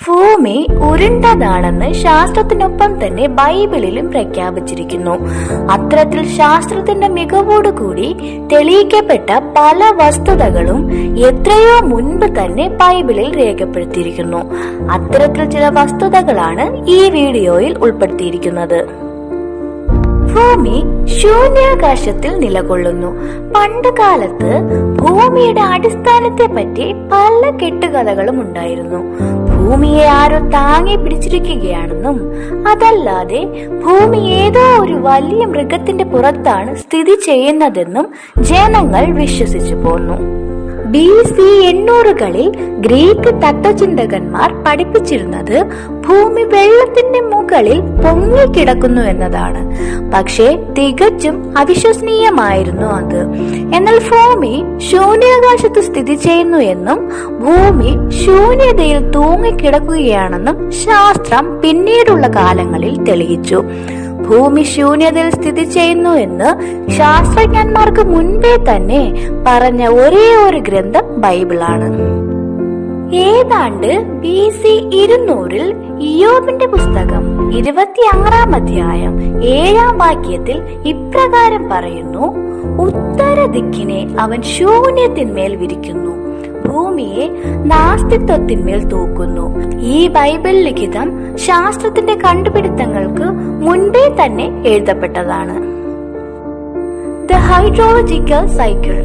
ഭൂമി ഉരുണ്ടതാണെന്ന് ശാസ്ത്രത്തിനൊപ്പം തന്നെ ബൈബിളിലും പ്രഖ്യാപിച്ചിരിക്കുന്നു. അത്തരത്തിൽ ശാസ്ത്രത്തിന്റെ മികവോടുകൂടി തെളിയിക്കപ്പെട്ട പല വസ്തുതകളും എത്രയോ മുൻപ് തന്നെ ബൈബിളിൽ രേഖപ്പെടുത്തിയിരിക്കുന്നു. അത്തരത്തിൽ ചില വസ്തുതകളാണ് ഈ വീഡിയോയിൽ ഉൾപ്പെടുത്തിയിരിക്കുന്നത്. ഭൂമി ശൂന്യാകാശത്തിൽ നിലകൊള്ളുന്നു. പണ്ട് കാലത്ത് ഭൂമിയുടെ അടിസ്ഥാനത്തെ പറ്റി പല കെട്ടുകഥകളും ഉണ്ടായിരുന്നു. ഭൂമിയെ ആരോ താങ്ങി പിടിച്ചിരിക്കുകയാണെന്നും അതല്ലാതെ ഭൂമി ഏതോ ഒരു വലിയ മൃഗത്തിന്റെ പുറത്താണ് സ്ഥിതി ചെയ്യുന്നതെന്നും ജനങ്ങൾ വിശ്വസിച്ചു പോന്നു. ബി എണ്ണൂറുകളിൽ ഗ്രീക്ക് തത്വചിന്തകന്മാർ പഠിപ്പിച്ചിരുന്നത് ഭൂമി വെള്ളത്തിന്റെ മുകളിൽ പൊങ്ങിക്കിടക്കുന്നു എന്നതാണ്. പക്ഷേ തികച്ചും അവിശ്വസനീയമായിരുന്നു അത്. എന്നാൽ ഭൂമി ശൂന്യാകാശത്ത് സ്ഥിതി ചെയ്യുന്നു എന്നും ഭൂമി ശൂന്യതയിൽ തൂങ്ങിക്കിടക്കുകയാണെന്നും ശാസ്ത്രം പിന്നീടുള്ള കാലങ്ങളിൽ തെളിയിച്ചു. ഭൂമി ശൂന്യതയിൽ സ്ഥിതി ചെയ്യുന്നു എന്ന് ശാസ്ത്രജ്ഞന്മാർക്ക് മുൻപേ തന്നെ പറഞ്ഞ ഒരേ ഒരു ഗ്രന്ഥം ബൈബിളാണ്. ഏതാണ്ട് ബി സി ഇരുന്നൂറിൽ ഇയോബിന്റെ പുസ്തകം ഇരുപത്തിയാറാം അധ്യായം ഏഴാം വാക്യത്തിൽ ഇപ്രകാരം പറയുന്നു ഉത്തര ദിക്കിനെ അവൻ ശൂന്യത്തിന്മേൽ വിരിക്കുന്നു. ഭൂമിയെ നാസ്തിത്വത്തിന്മേൽ തൂക്കുന്നു. ഈ ബൈബിൾ ലിഖിതം ശാസ്ത്രത്തിന്റെ കണ്ടുപിടുത്തങ്ങൾക്ക് മുൻപേ തന്നെ എഴുതപ്പെട്ടതാണ്. ദ ഹൈഡ്രോളജിക്കൽ സൈക്കിൾ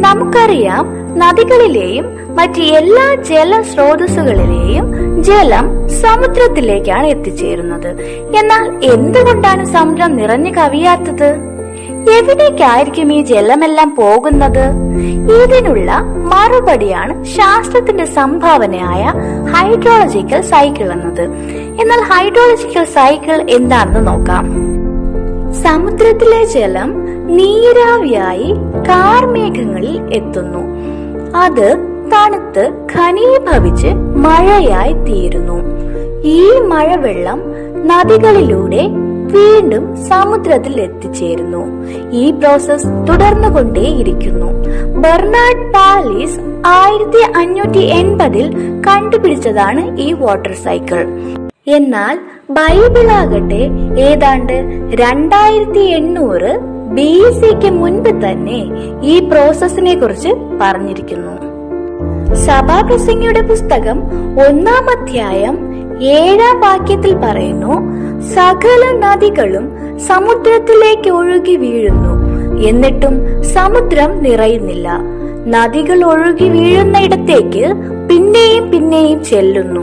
നമുക്കറിയാം നദികളിലെയും മറ്റ് എല്ലാ ജലസ്രോതസ്സുകളിലെയും ജലം സമുദ്രത്തിലേക്കാണ് എത്തിച്ചേരുന്നത്. എന്നാൽ എന്തുകൊണ്ടാണ് സമുദ്രം നിറഞ്ഞു കവിയാത്തത്? എവിടേക്കായിരിക്കും ഈ ജലമെല്ലാം പോകുന്നത്? ഇതിനുള്ള മറുപടിയാണ് ശാസ്ത്രത്തിന്റെ സംഭാവനയായ ഹൈഡ്രോളജിക്കൽ സൈക്കിൾ എന്നത്. എന്നാൽ ഹൈഡ്രോളജിക്കൽ സൈക്കിൾ എന്താണെന്ന് നോക്കാം. സമുദ്രത്തിലെ ജലം നീരാവിയായി കാർമേഘങ്ങളിൽ എത്തുന്നു. അത് തണുത്ത് ഖനീഭവിച്ച് മഴയായി തീരുന്നു. ഈ മഴവെള്ളം നദികളിലൂടെ വീണ്ടും സമുദ്രത്തിൽ എത്തിച്ചേരുന്നു. ഈ പ്രോസസ് തുടർന്നുകൊണ്ടേയിരിക്കുന്നു. ബെർണാഡ് പാലീസ് ആയിരത്തി അഞ്ഞൂറ്റി എൺപതിൽ കണ്ടുപിടിച്ചതാണ് ഈ വാട്ടർ സൈക്കിൾ എന്നാൽ ബൈബിളാകട്ടെ ഏതാണ്ട് രണ്ടായിരത്തി എണ്ണൂറ് ബി സിക്ക് മുൻപ് തന്നെ ഈ പ്രോസസ്സിനെ കുറിച്ച് പറഞ്ഞിരിക്കുന്നു. സഭാപ്രസംഗിയുടെ പുസ്തകം ഒന്നാം അധ്യായം ഏഴാം വാക്യത്തിൽ പറയുന്നു സകല നദികളും സമുദ്രത്തിലേക്ക് ഒഴുകി വീഴുന്നു. എന്നിട്ടും സമുദ്രം നിറയുന്നില്ല. നദികൾ ഒഴുകി വീഴുന്നയിടത്തേക്ക് പിന്നെയും പിന്നെയും ചെല്ലുന്നു.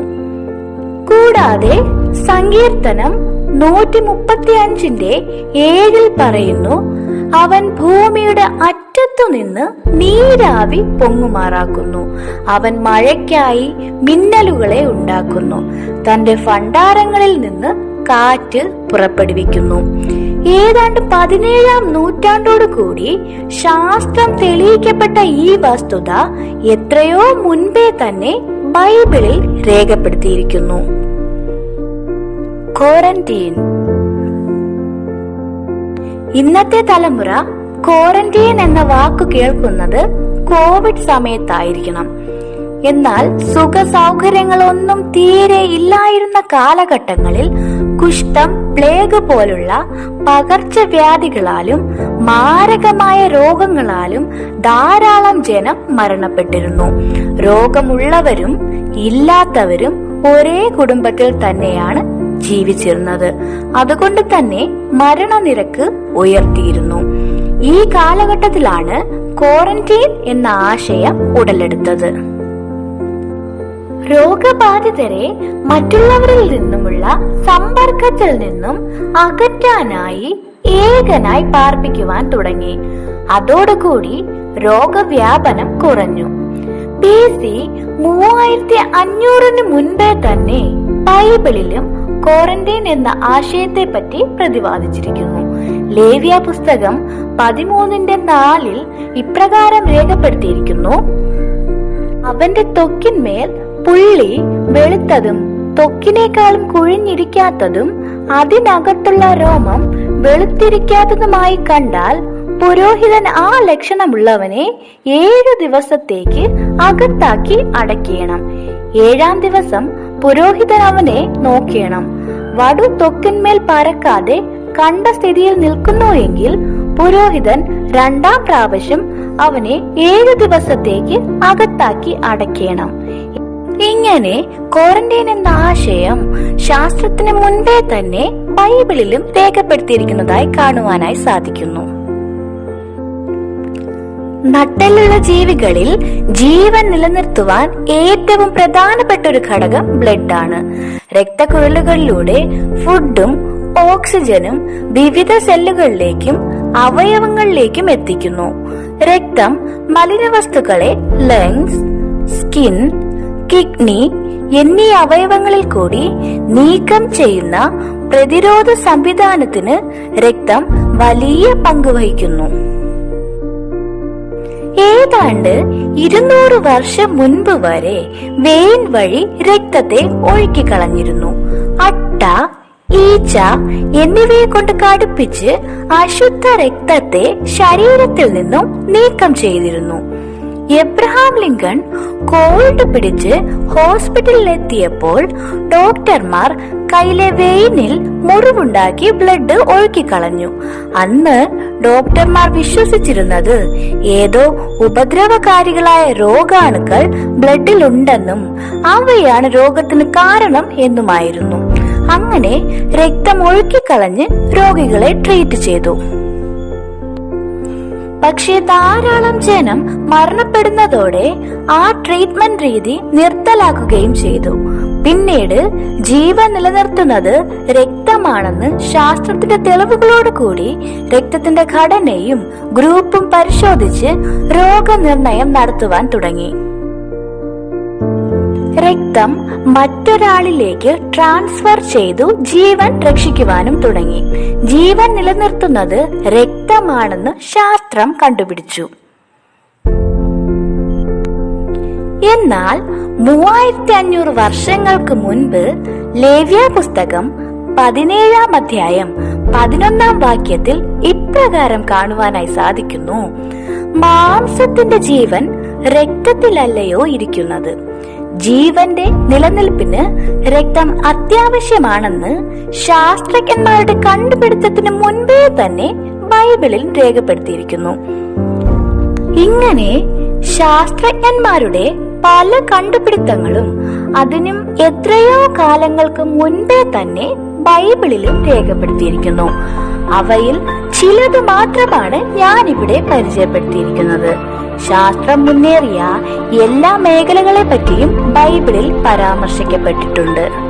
കൂടാതെ സങ്കീർത്തനം നൂറ്റി മുപ്പത്തി അഞ്ചിന്റെ ഏഴിൽ പറയുന്നു അവൻ ഭൂമിയുടെ അറ്റത്തു നിന്ന് നീരാവി പൊങ്ങുമാറാക്കുന്നു. അവൻ മഴയ്ക്കായി മിന്നലുകളെ ഉണ്ടാക്കുന്നു. തന്റെ ഭണ്ഡാരങ്ങളിൽ നിന്ന് കാറ്റ് പുറപ്പെടുവിക്കുന്നു. ഏതാണ്ട് പതിനേഴാം നൂറ്റാണ്ടോടു കൂടി ശാസ്ത്രം തെളിയിക്കപ്പെട്ട ഈ വസ്തുത എത്രയോ മുൻപേ തന്നെ ബൈബിളിൽ രേഖപ്പെടുത്തിയിരിക്കുന്നു. ക്വാറന്റീൻ ഇന്നത്തെ തലമുറ ക്വാറന്റീൻ എന്ന വാക്ക് കേൾക്കുന്നത് കോവിഡ് സമയത്തായിരിക്കണം. എന്നാൽ സുഖ സൗകര്യങ്ങളൊന്നും തീരെ ഇല്ലായിരുന്ന കാലഘട്ടങ്ങളിൽ കുഷ്ഠം പ്ലേഗ് പോലുള്ള പകർച്ചവ്യാധികളാലും മാരകമായ രോഗങ്ങളാലും ധാരാളം ജനം മരണപ്പെട്ടിരുന്നു. രോഗമുള്ളവരും ഇല്ലാത്തവരും ഒരേ കുടുംബത്തിൽ തന്നെയാണ് ജീവിച്ചിരുന്നത്. അതുകൊണ്ട് തന്നെ മരണനിരക്ക് ഉയർത്തിയിരുന്നു. ഈ കാലഘട്ടത്തിലാണ് ക്വാറന്റീൻ എന്ന ആശയം ഉടലെടുത്തത്. രോഗബാധിതരെ മറ്റുള്ളവരിൽ നിന്നുമുള്ള സമ്പർക്കത്തിൽ നിന്നും അകറ്റാനായി ഏകനായി പാർപ്പിക്കുവാൻ തുടങ്ങി. അതോടുകൂടി രോഗവ്യാപനം കുറഞ്ഞു. ബി സി മൂവായിരത്തി അഞ്ഞൂറിന് മുൻപേ തന്നെ ബൈബിളിലും ക്വാറന്റൈൻ എന്ന ആശയത്തെ പറ്റി പ്രതിപാദിച്ചിരിക്കുന്നു. ലേവ്യ പുസ്തകം പതിമൂന്നിന്റെ നാലിൽ ഇപ്രകാരം രേഖപ്പെടുത്തിയിരിക്കുന്നു. അവന്റെ ത്വക്കിന്മേൽ പുള്ളി വെളുത്തതും ത്വക്കിനേക്കാളും കുഴിഞ്ഞിരിക്കാത്തതും അതിനകത്തുള്ള രോമം വെളുത്തിരിക്കാത്തതുമായി കണ്ടാൽ പുരോഹിതൻ ആ ലക്ഷണമുള്ളവനെ ഏഴു ദിവസത്തേക്ക് അകത്താക്കി അടയ്ക്കണം. ഏഴാം ദിവസം പുരോഹിതൻ അവനെ നോക്കണം. വടു ത്വക്കിന്മേൽ പരക്കാതെ കണ്ട സ്ഥിതിയിൽ നിൽക്കുന്നു എങ്കിൽ പുരോഹിതൻ രണ്ടാം പ്രാവശ്യം അവനെ ഏഴു ദിവസത്തേക്ക് അകത്താക്കി അടയ്ക്കണം. ഇങ്ങനെ ക്വാറന്റൈൻ എന്ന ആശയം ശാസ്ത്രത്തിന് മുൻപേ തന്നെ ബൈബിളിലും രേഖപ്പെടുത്തിയിരിക്കുന്നതായി കാണുവാനായി സാധിക്കുന്നു. നട്ടലുള്ള ജീവികളിൽ ജീവൻ നിലനിർത്തുവാൻ ഏറ്റവും പ്രധാനപ്പെട്ട ഒരു ഘടകം ബ്ലഡ് ആണ് രക്തക്കുഴലുകളിലൂടെ ഫുഡും ഓക്സിജനും വിവിധ സെല്ലുകളിലേക്കും അവയവങ്ങളിലേക്കും എത്തിക്കുന്നു. രക്തം മലിനവസ്തുക്കളെ ലങ്സ് സ്കിൻ കിഡ്നി എന്നീ അവയവങ്ങളിൽ കൂടി നീക്കം ചെയ്യുന്ന പ്രതിരോധ സംവിധാനത്തിന് രക്തം വലിയ പങ്ക് വഹിക്കുന്നു. ഏതാണ്ട് ഇരുന്നൂറ് വർഷം മുൻപ് വരെ വെയിൻ വഴി രക്തത്തെ ഒഴുക്കിക്കളഞ്ഞിരുന്നു. അട്ട ഈച്ച എന്നിവയെ കൊണ്ട് കടുപ്പിച്ച് അശുദ്ധ രക്തത്തെ ശരീരത്തിൽ നിന്നും നീക്കം ചെയ്തിരുന്നു. എബ്രഹാം ലിങ്കൺ കോവിഡ് പിടിച്ച് ഹോസ്പിറ്റലിൽ എത്തിയപ്പോൾ ഡോക്ടർമാർ കയ്യിലെ വെയിനിൽ മുറിവുണ്ടാക്കി ബ്ലഡ് ഒഴുക്കിക്കളഞ്ഞു. അന്ന് ഡോക്ടർമാർ വിശ്വസിച്ചിരുന്നത് ഏതോ ഉപദ്രവകാരികളായ രോഗാണുക്കൾ ബ്ലഡിലുണ്ടെന്നും അവയാണ് രോഗത്തിന് കാരണം എന്നുമായിരുന്നു. അങ്ങനെ രക്തം ഒഴുക്കിക്കളഞ്ഞ് രോഗികളെ ട്രീറ്റ് ചെയ്തു. പക്ഷേ ധാരാളം ജനം മരണപ്പെടുന്നതോടെ ആ ട്രീറ്റ്മെന്റ് രീതി നിർത്തലാക്കുകയും ചെയ്തു. പിന്നീട് ജീവൻ നിലനിർത്തുന്നത് രക്തമാണെന്ന് ശാസ്ത്രത്തിന്റെ തെളിവുകളോട് കൂടി രക്തത്തിന്റെ ഘടനയും ഗ്രൂപ്പും പരിശോധിച്ച് രോഗനിർണയം നടത്തുവാൻ തുടങ്ങി. രക്തം മറ്റൊരാളിലേക്ക് ട്രാൻസ്ഫർ ചെയ്തു ജീവൻ രക്ഷിക്കുവാനും തുടങ്ങി. ജീവൻ നിലനിർത്തുന്നത് രക്തമാണെന്ന് ശാസ്ത്രം കണ്ടുപിടിച്ചു. എന്നാൽ മൂവായിരത്തി അഞ്ഞൂറ് വർഷങ്ങൾക്ക് മുൻപ് ലേവ്യ പുസ്തകം പതിനേഴാം അധ്യായം പതിനൊന്നാം വാക്യത്തിൽ ഇപ്രകാരം കാണുവാനായി സാധിക്കുന്നു. മാംസത്തിന്റെ ജീവൻ രക്തത്തിലല്ലയോ ഇരിക്കുന്നത്? ജീവന്റെ നിലനിൽപ്പിന് രക്തം അത്യാവശ്യമാണെന്ന് ശാസ്ത്രജ്ഞന്മാരുടെ കണ്ടുപിടുത്തത്തിന് മുൻപേ തന്നെ ബൈബിളിൽ രേഖപ്പെടുത്തിയിരിക്കുന്നു. ഇങ്ങനെ ശാസ്ത്രജ്ഞന്മാരുടെ പല കണ്ടുപിടുത്തങ്ങളും അതിനും എത്രയോ കാലങ്ങൾക്ക് മുൻപേ തന്നെ ബൈബിളിലും രേഖപ്പെടുത്തിയിരിക്കുന്നു. അവയിൽ ചിലത് മാത്രമാണ് ഞാനിവിടെ പരിചയപ്പെടുത്തിയിരിക്കുന്നത്. ശാസ്ത്രം മുന്നേറിയ എല്ലാ മേഖലകളെ പറ്റിയും ബൈബിളിൽ പരാമർശിക്കപ്പെട്ടിട്ടുണ്ട്.